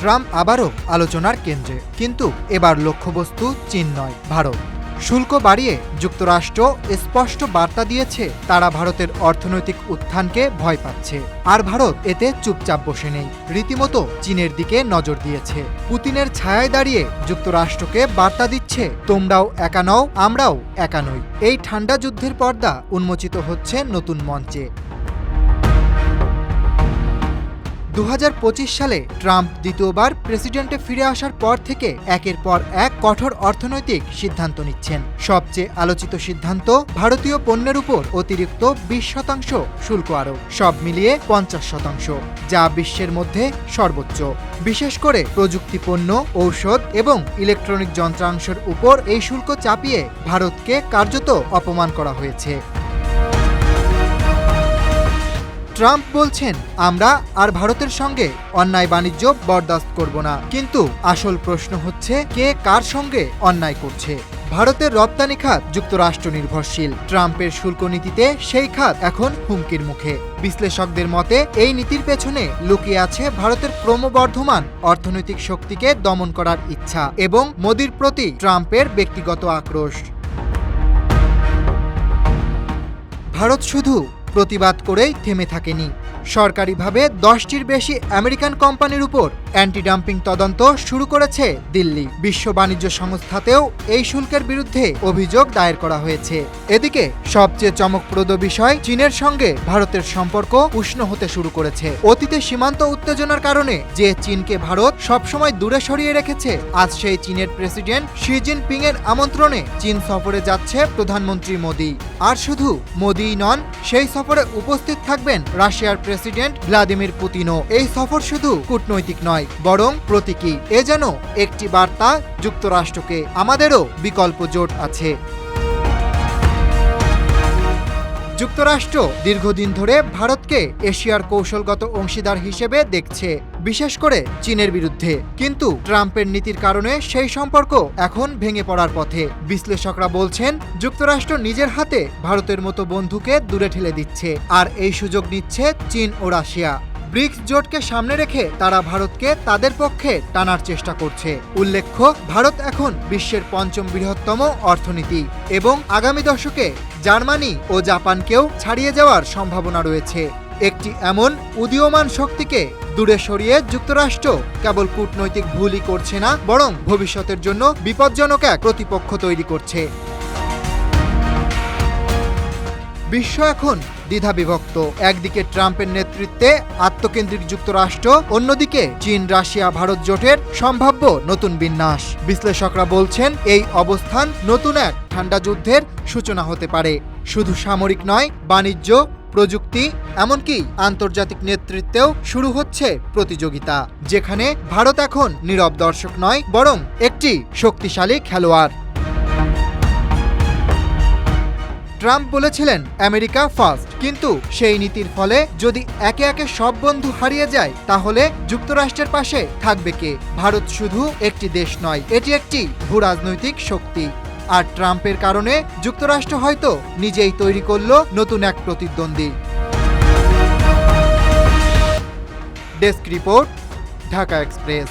Trump আবারও আলোচনার কেন্দ্রে। কিন্তু এবার লক্ষ্যবস্তু চীন নয়, ভারত। শুল্ক বাড়িয়ে যুক্তরাষ্ট্র স্পষ্ট বার্তা দিয়েছে, তারা ভারতের অর্থনৈতিক উত্থানকে ভয় পাচ্ছে। আর ভারত এতে চুপচাপ বসে নেই, রীতিমতো চীনের দিকে নজর দিয়েছে। পুতিনের ছায়ায় দাঁড়িয়ে যুক্তরাষ্ট্রকে বার্তা দিচ্ছে, তোমরাও একা নও, আমরাও একা নই। এই ঠান্ডা যুদ্ধের পর্দা উন্মোচিত হচ্ছে নতুন মঞ্চে। দু হাজার পঁচিশ সালে ট্রাম্প দ্বিতীয়বার প্রেসিডেন্টে ফিরে আসার পর থেকে একের পর এক কঠোর অর্থনৈতিক সিদ্ধান্ত নিচ্ছেন। সবচেয়ে আলোচিত সিদ্ধান্ত, ভারতীয় পণ্যের উপর অতিরিক্ত বিশ শতাংশ শুল্ক আরোপ, সব মিলিয়ে পঞ্চাশ শতাংশ, যা বিশ্বের মধ্যে সর্বোচ্চ। বিশেষ করে প্রযুক্তি পণ্য, ঔষধ এবং ইলেকট্রনিক যন্ত্রাংশের উপর এই শুল্ক চাপিয়ে ভারতকে কার্যত অপমান করা হয়েছে। ট্রাম্প বলছেন, আমরা আর ভারতের সঙ্গে অন্যায় বাণিজ্য বরদাস্ত করব না। কিন্তু আসল প্রশ্ন হচ্ছে, কে কার সঙ্গে অন্যায় করছে? ভারতের রপ্তানি খাত যুক্তরাষ্ট্র নির্ভরশীল। ট্রাম্পের শুল্ক নীতিতে সেই খাত এখন হুমকির মুখে। বিশ্লেষকদের মতে, এই নীতির পেছনে লুকিয়ে আছে ভারতের ক্রমবর্ধমান অর্থনৈতিক শক্তিকে দমন করার ইচ্ছা এবং মোদির প্রতি ট্রাম্পের ব্যক্তিগত আক্রোশ। ভারত শুধু প্রতিবাদ করেই থেমে থাকেনি। সরকারিভাবে দশটির বেশি আমেরিকান কোম্পানির উপর অ্যান্টি ডাম্পিং তদন্ত শুরু করেছে দিল্লি। বিশ্ব বাণিজ্য সংস্থাতেও এই শুল্কের বিরুদ্ধে অভিযোগ দায়ের করা হয়েছে। এদিকে, সবচেয়ে চমকপ্রদ বিষয় চীনের সঙ্গে ভারতের সম্পর্ক উষ্ণ হতে শুরু করেছে। অতীতে সীমান্ত উত্তেজনার কারণে যে চীনকে ভারত সবসময় দূরে সরিয়ে রেখেছে, আজ সেই চীনের প্রেসিডেন্ট শি জিনপিং এর আমন্ত্রণে চীন সফরে যাচ্ছে প্রধানমন্ত্রী মোদি। আর শুধু মোদিই নন, সেই সফরে উপস্থিত থাকবেন রাশিয়ার প্রেসিডেন্ট ভ্লাদিমির পুতিনও। এই সফর শুধু কূটনৈতিক নয়, বরং প্রতীকী। এ যেন একটি বার্তা যুক্তরাষ্ট্রকে। আমাদেরও বিকল্প জোট আছে। যুক্তরাষ্ট্র দীর্ঘদিন ধরে ভারতকে এশিয়ার কৌশলগত অংশীদার হিসেবে দেখছে, বিশেষ করে চীনের বিরুদ্ধে। কিন্তু ট্রাম্পের নীতির কারণে সেই সম্পর্ক এখন ভেঙে পড়ার পথে। বিশ্লেষকরা বলছেন, যুক্তরাষ্ট্র নিজের হাতে ভারতের মতো বন্ধুকে দূরে ঠেলে দিচ্ছে, আর এই সুযোগ নিচ্ছে চীন ও রাশিয়া। ব্রিক্স জোটকে সামনে রেখে তারা ভারতকে তাদের পক্ষে টানার চেষ্টা করছে। উল্লেখ্য, ভারত এখন বিশ্বের পঞ্চম বৃহত্তম অর্থনীতি এবং আগামী দশকে জার্মানি ও জাপানকেও ছাড়িয়ে যাওয়ার সম্ভাবনা রয়েছে। একটি এমন উদীয়মান শক্তিকে দূরে সরিয়ে যুক্তরাষ্ট্র কেবল কূটনৈতিক ভুলই করছে না, বরং ভবিষ্যতের জন্য বিপজ্জনক এক প্রতিপক্ষ তৈরি করছে। বিশ্ব এখন দ্বিধা বিভক্ত একদিকে ট্রাম্পের নেতৃত্বে আত্মকেন্দ্রিক যুক্তরাষ্ট্র, অন্যদিকে চীন, রাশিয়া, ভারত জোটের সম্ভাব্য নতুন বিন্যাস। বিশ্লেষকরা বলছেন, এই অবস্থান নতুন এক ঠান্ডা যুদ্ধের সূচনা হতে পারে। শুধু সামরিক নয়, বাণিজ্য, প্রযুক্তি, এমনকি আন্তর্জাতিক নেতৃত্বেও শুরু হচ্ছে প্রতিযোগিতা, যেখানে ভারত এখন নীরব দর্শক নয়, বরং একটি শক্তিশালী খেলোয়াড়। ট্রাম্প বলেছিলেন, আমেরিকা ফার্স্ট কিন্তু সেই নীতির ফলে যদি একে একে সব বন্ধু হারিয়ে যায়, তাহলে যুক্তরাষ্ট্রের পাশে থাকবে কে? ভারত শুধু একটি দেশ নয়, এটি একটি ভূরাজনৈতিক শক্তি। আর ট্রাম্পের কারণে যুক্তরাষ্ট্র হয়তো নিজেই তৈরি করল নতুন এক প্রতিদ্বন্দ্বী। Desk report, Dhaka Express.